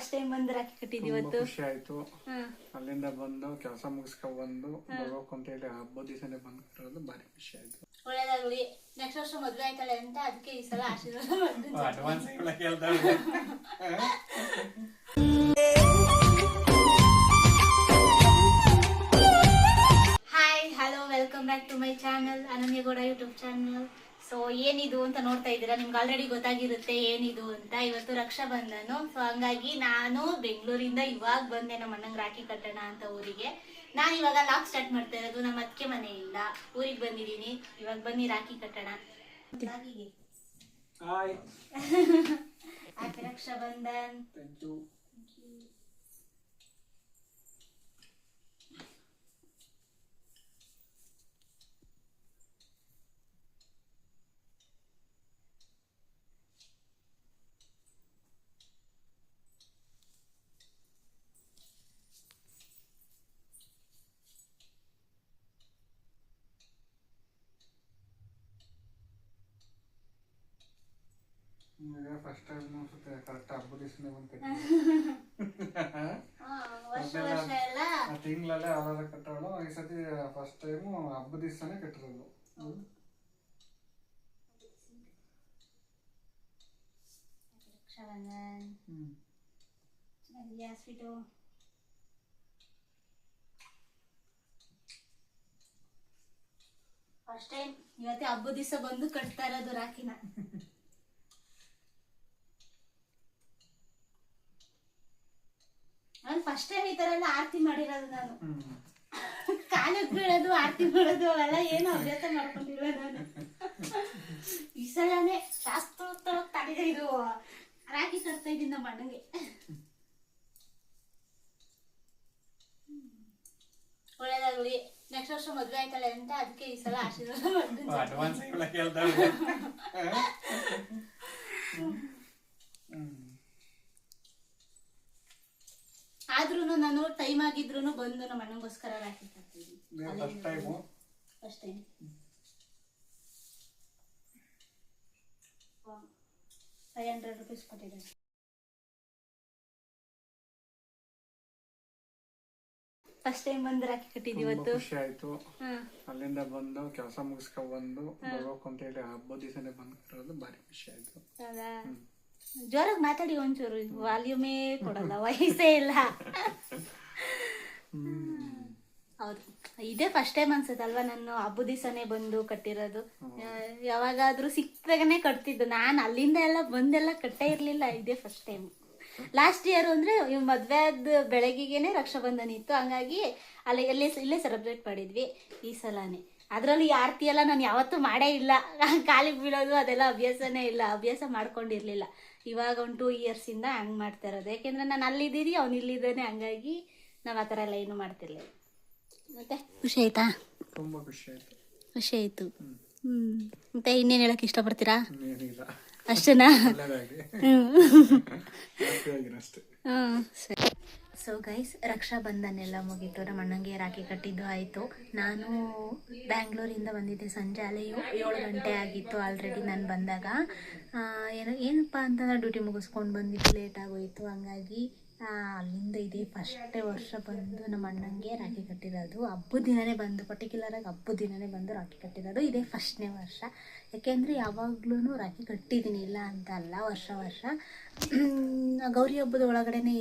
First time ಬಂದು ರಾಖಿ ಕಟ್ಟಿದ್ವಿ ತುಂಬಾ ಇವತ್ತು. ಖುಷಿ ಆಯ್ತು. ಅಲ್ಲಿಂದ ಬಂದು ಕೆಲಸ ಮುಗಿಸ್ಕೊಂಡ್ ಬಂದು ಬರ್ಬೇಕು ಅಂತ ಹೇಳಿ ಹಬ್ಬದ ದಿವಸನೇ ಬಂದು ಕಟ್ಟಿರೋದು ಭಾರಿ ಖುಷಿ ಆಯ್ತು. ಒಳ್ಳೇದಾಗ್ಲಿ. ನೆಕ್ಸ್ಟ್ ವರ್ಷ ಮದ್ವೆ ಆಯ್ತಾಳೆ ಅಂತ ಅದಕ್ಕೆ ಈ ಸಲ ಆಶೀರ್ವಾದ ಮಾಡ್ತೀನಿ advance hi hello welcome back to my channel Ananya Gowda YouTube channel so ಏನಿದು ಅಂತ ನೋಡ್ತಾ ಇದ್ದೀರಾ? ನಿಮ್ಗೆ ಆಲ್ರೆಡಿ ಗೊತ್ತಾಗಿರುತ್ತೆ ಏನಿದು ಅಂತ. ಇವತ್ತು ರಕ್ಷಾ ಬಂಧನು ಸೊ ಹಂಗಾಗಿ ನಾನು ಬೆಂಗಳೂರಿಂದ ಇವಾಗ ಬಂದೆ ನಮ್ಮ ಅಣ್ಣಂಗೆ ರಾಖಿ ಕಟ್ಟೋಣ ಅಂತ ಊರಿಗೆ. ನಾನು ಇವಾಗ ಲಾಕ್ ಸ್ಟಾರ್ಟ್ ಮಾಡ್ತಾ ಇರೋದು ನಮ್ಮ ಅದಕ್ಕೆ ಮನೆ ಇಲ್ಲ ಊರಿಗೆ ಬಂದಿದ್ದೀನಿ. ಇವಾಗ ಬನ್ನಿ ರಾಖಿ ಕಟ್ಟೋಣ. ರಕ್ಷಾ ಬಂಧನ್ ಫಸ್ಟ್ ಟೈಮ್ ಅನ್ಸುತ್ತೆ ಕರೆಕ್ಟ್ ಹಬ್ಬದ ದಿವಸನೇ ಬಂದು ಆ ತಿಂಗಳಲ್ಲೇ ಆಧಾರ ಕಟ್ಟೋಳು ಈ ಸತಿ ಫಸ್ಟ್ ಟೈಮು ಹಬ್ಬದ ದಿವಸನೇ ಕಟ್ಟಿರೋದು. ಸ್ವೀಟು ಫಸ್ಟ್ ಟೈಮ್ ಇವತ್ತೇ ಹಬ್ಬದ ದಿವಸ ಬಂದು ಕಟ್ತಾ ಇರೋದು ರಾಖಿನ. ನಾನು ಫಸ್ಟ್ ಟೈಮ್ ಈ ತರ ಎಲ್ಲ ಆರತಿ ಮಾಡಿರೋದು ನಾನು. ಕಾಲಕ್ಕೆ ಬೀಳೋದು ಆರತಿ ಮಾಡೋದು ಅವೆಲ್ಲ ಏನು ಅಭ್ಯಾಸ ಮಾಡ್ಕೊಂಡಿಲ್ಲ ನಾನು. ಈ ಸಲನೇ ಶಾಸ್ತ್ರೋತ್ತರ ತಡೆದ ಇದು ರಾಗಿ ತರ್ತಾ ಇದ್ದೀನಿ ನಮ್ಮ ಅಣ್ಣಂಗೆ. ಒಳ್ಳೇದಾಗ್ಲಿ ನೆಕ್ಸ್ಟ್ ವರ್ಷ ಮದ್ವೆ ಆಯ್ತಾಳೆ ಅಂತ ಅದಕ್ಕೆ ಈ ಸಲ ಆಶೀರ್ವಾದ ಮಾಡ್ತೀನಿ ಅಡ್ವಾನ್ಸ್ ಆದ್ರೂ ನಾನು ಟೈಮ್ ಆಗಿದ್ರು ಬಂದು ನಮ್ಮ ಅಣ್ಣಗೋಸ್ಕರ rakhi ಕಟ್ತೀನಿ first time first time five hundred rupees ಕೊಟ್ಟಿದ್ದಾರೆ. ಫಸ್ಟ್ ಟೈಮ್ ಬಂದು ರಾಖಿ ಕಟ್ಟಿದ್ದು ತುಂಬಾ ಇವತ್ತು. ಖುಷಿ ಆಯ್ತು. ಅಲ್ಲಿಂದ ಬಂದು ಕೆಲಸ ಮುಗಿಸ್ಕೊಂಡು ಬಂದು ಬರ್ಬೇಕು ಅಂತ ಹೇಳಿ ಹಬ್ಬದ ದಿವಸನೇ ಬಂದು ಕಟ್ಟೋದು ಭಾರಿ ಖುಷಿ ಆಯ್ತು. ಹೌದಾ? ಜೋರಾಗಿ ಮಾತಾಡಿ ಒಂಚೂರು ವಾಲ್ಯೂಮೇ ಕೊಡಲ್ಲ ವಯಸ್ಸೇ ಇಲ್ಲ. ಹೌದು. ಇದೇ ಫಸ್ಟ್ ಟೈಮ್ ಅನ್ಸುತ್ತಲ್ವಾ ನಾನು ಹಬ್ಬದ ದಿವಸನೇ ಬಂದು ಕಟ್ಟಿರೋದು. ಯಾವಾಗಾದ್ರೂ ಸಿಕ್ಕಾಗನೆ ಕಟ್ತಿದ್ದು. ನಾನು ಅಲ್ಲಿಂದ ಎಲ್ಲ ಬಂದೆಲ್ಲ ಕಟ್ಟೇ ಇರ್ಲಿಲ್ಲ ಇದೇ ಫಸ್ಟ್ ಟೈಮ್ ಲಾಸ್ಟ್ ಇಯರ್ ಅಂದ್ರೆ ಇವ್ ಮದ್ವೆ ಆದ ಬೆಳಗ್ಗೆಗೆನೆ ರಕ್ಷಾಬಂಧನ ಇತ್ತು. ಹಂಗಾಗಿ ಅಲ್ಲಿ ಎಲ್ಲೇ ಇಲ್ಲೇ ಸೆಲೆಬ್ರೇಟ್ ಮಾಡಿದ್ವಿ ಈ ಸಲನೇ. ಅದರಲ್ಲಿ ಆರತಿ ಎಲ್ಲ ನಾನು ಯಾವತ್ತೂ ಮಾಡೇ ಇಲ್ಲ. ಕಾಲಿಗೆ ಬೀಳೋದು ಅದೆಲ್ಲ ಅಭ್ಯಾಸನೇ ಇಲ್ಲ. ಅಭ್ಯಾಸ ಮಾಡ್ಕೊಂಡಿರ್ಲಿಲ್ಲ. ಇವಾಗ ಒಂದು ಟೂ ಇಯರ್ಸಿಂದ ಹಂಗೆ ಮಾಡ್ತಾ ಇರೋದು. ಯಾಕೆಂದ್ರೆ ನಾನು ಅಲ್ಲಿದ್ದೀನಿ ಅವ್ನು ಇಲ್ಲಿದ್ದಾನೆ ಹಂಗಾಗಿ ನಾವು ಆ ಥರ ಎಲ್ಲ ಏನು ಮಾಡ್ತಿಲ್ಲ ಮತ್ತೆ? ಖುಷಿ ಆಯ್ತಾ? ತುಂಬಾ ಖುಷಿ ಆಯ್ತು. ಖುಷಿ ಆಯ್ತು. ಹ್ಮ್. ಮತ್ತೆ ಇನ್ನೇನು ಹೇಳಕ್ ಇಷ್ಟಪಡ್ತೀರಾ? ಏನಿಲ್ಲ ಅಷ್ಟೇನಾ? ಹ್ಞೂ ಹ್ಞೂ ಸರಿ. ಸೊ ಗೈಸ್ ರಕ್ಷಾ ಎಲ್ಲ ಮುಗೀತು ನಮ್ಮ ಅಣ್ಣಂಗೆ ರಾಖಿ ಕಟ್ಟಿದ್ದು ಆಯಿತು ನಾನು ಬ್ಯಾಂಗ್ಳೂರಿಂದ ಬಂದಿದ್ದೆ ಸಂಜೆ ಅಲ್ಲೇ ಏಳು ಗಂಟೆ ಆಗಿತ್ತು ಆಲ್ರೆಡಿ ನಾನು ಬಂದಾಗ ಏನೋ ಏನು ಏನಪ್ಪ ಅಂತಂದ್ರೆ ಡ್ಯೂಟಿ ಮುಗಿಸ್ಕೊಂಡು ಬಂದಿದ್ದು ಲೇಟ್ ಆಗೋಯಿತು ಹಂಗಾಗಿ ಅಲ್ಲಿಂದ ಇದೇ ಫಸ್ಟೇ ವರ್ಷ ಬಂದು ನಮ್ಮ ಅಣ್ಣಂಗೆ ರಾಖಿ ಕಟ್ಟಿರೋದು ಹಬ್ಬದ ದಿನನೇ ಬಂದು ಪರ್ಟಿಕ್ಯುಲರಾಗಿ ಹಬ್ಬದ ದಿನನೇ ಬಂದು ರಾಖಿ ಕಟ್ಟಿರೋದು ಇದೇ ಫಸ್ಟ್ನೇ ವರ್ಷ ಯಾಕೆಂದರೆ ಯಾವಾಗ್ಲೂ ರಾಖಿ ಕಟ್ಟಿದ್ದೀನಿ ಇಲ್ಲ ಅಂತ ಅಲ್ಲ ವರ್ಷ ವರ್ಷ ಗೌರಿ ಹಬ್ಬದ ಒಳಗಡೆನೆ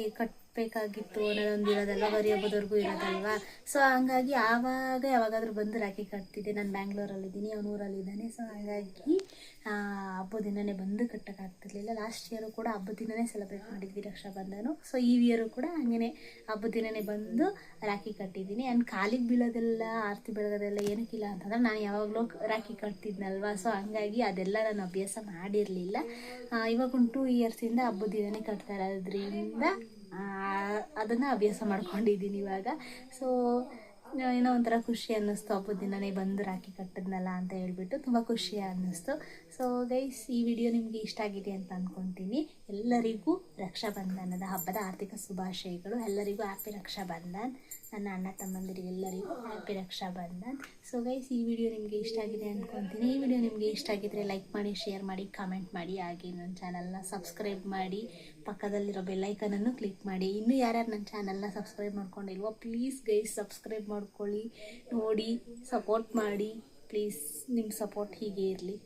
ಕಟ್ಟಬೇಕಾಗಿತ್ತು ಅನ್ನೋದೊಂದು ಇರೋದಲ್ವ ಗೌರಿ ಹಬ್ಬದವರೆಗೂ ಇರೋದಲ್ವಾ? ಸೊ ಹಂಗಾಗಿ ಆವಾಗ ಯಾವಾಗಾದ್ರೂ ಬಂದು ರಾಖಿ ಕಟ್ತಿದ್ದೆ. ನಾನು ಬ್ಯಾಂಗ್ಳೂರಲ್ಲಿದ್ದೀನಿ ಅವನ ಊರಲ್ಲಿದ್ದಾನೆ ಸೊ ಹಾಗಾಗಿ ಹಬ್ಬದ ದಿನನೇ ಬಂದು ಕಟ್ಟೋಕ್ಕಾಗ್ತಿರ್ಲಿಲ್ಲ ಲಾಸ್ಟ್ ಇಯರು ಕೂಡ ಹಬ್ಬದ ದಿನನೇ ಸೆಲೆಬ್ರೇಟ್ ಮಾಡಿದ್ವಿ ರಕ್ಷಾಬಂಧನು. ಸೊ ಈ ಇಯರು ಕೂಡ ಹಂಗೇ ಹಬ್ಬದ ದಿನನೇ ಬಂದು ರಾಖಿ ಕಟ್ಟಿದ್ದೀನಿ. ಆ್ಯಂಡ್ ಕಾಲಿಗೆ ಬೀಳೋದೆಲ್ಲ, ಆರತಿ ಬೆಳಗೋದೆಲ್ಲ ಏನಕ್ಕಿಲ್ಲ ಅಂತಂದ್ರೆ ನಾನು ಯಾವಾಗಲೂ ರಾಖಿ ಕಟ್ತಿದ್ನಲ್ವ? ಸೊ ಹಂಗಾಗಿ ಅದೆಲ್ಲ ನಾನು ಅಭ್ಯಾಸ ಮಾಡಿರಲಿಲ್ಲ. ಇವಾಗ ಒಂದು ಟೂ ಇಯರ್ಸಿಂದ ಹಬ್ಬದ ದಿನನೇ ಕಟ್ತಾ ಇರೋದ್ರಿಂದ ಅದನ್ನು ಅಭ್ಯಾಸ ಮಾಡ್ಕೊಂಡಿದ್ದೀನಿ ಇವಾಗ. ಸೊ ಏನೋ ಒಂಥರ ಖುಷಿ ಅನ್ನಿಸ್ತು ಹಬ್ಬದ ದಿನನೇ ಬಂದು ರಾಖಿ ಕಟ್ಟಿದ್ನಲ್ಲ ಅಂತ ಹೇಳ್ಬಿಟ್ಟು ತುಂಬ ಖುಷಿ ಅನ್ನಿಸ್ತು. ಸೊ ಗೈಸ್ ಈ ವಿಡಿಯೋ ನಿಮಗೆ ಇಷ್ಟ ಆಗಿದೆ ಅಂತ ಅಂದ್ಕೊತೀನಿ ಎಲ್ಲರಿಗೂ ರಕ್ಷಾಬಂಧನದ ಹಬ್ಬದ ಆರ್ಥಿಕ ಶುಭಾಶಯಗಳು. ಎಲ್ಲರಿಗೂ ಹ್ಯಾಪಿ ರಕ್ಷಾಬಂಧನ್. ನನ್ನ ಅಣ್ಣ ತಮ್ಮಂದಿರಿಗೆಲ್ಲರಿಗೂ happy Raksha Bandhan so guys ಈ ವಿಡಿಯೋ ನಿಮಗೆ ಇಷ್ಟ ಆಗಿದೆ ಅಂದ್ಕೊತೀನಿ ಈ ವಿಡಿಯೋ ನಿಮಗೆ ಇಷ್ಟ ಆಗಿದ್ರೆ ಲೈಕ್ ಮಾಡಿ ಶೇರ್ ಮಾಡಿ ಕಾಮೆಂಟ್ ಮಾಡಿ, ಹಾಗೆ ನನ್ನ ಚಾನಲ್ನ ಸಬ್ಸ್ಕ್ರೈಬ್ ಮಾಡಿ, ಪಕ್ಕದಲ್ಲಿರೋ ಬೆಲ್ಲೈಕನನ್ನು ಕ್ಲಿಕ್ ಮಾಡಿ. ಇನ್ನೂ ಯಾರ್ಯಾರು ನನ್ನ ಚಾನಲ್ನ ಸಬ್ಸ್ಕ್ರೈಬ್ ಮಾಡ್ಕೊಂಡಿಲ್ವೋ ಪ್ಲೀಸ್ ಗೈಸ್ ಸಬ್ಸ್ಕ್ರೈಬ್ ಮಾಡ್ಕೊಳ್ಳಿ, ನೋಡಿ ಸಪೋರ್ಟ್ ಮಾಡಿ ಪ್ಲೀಸ್ ನಿಮ್ಮ ಸಪೋರ್ಟ್ ಹೀಗೆ ಇರಲಿ.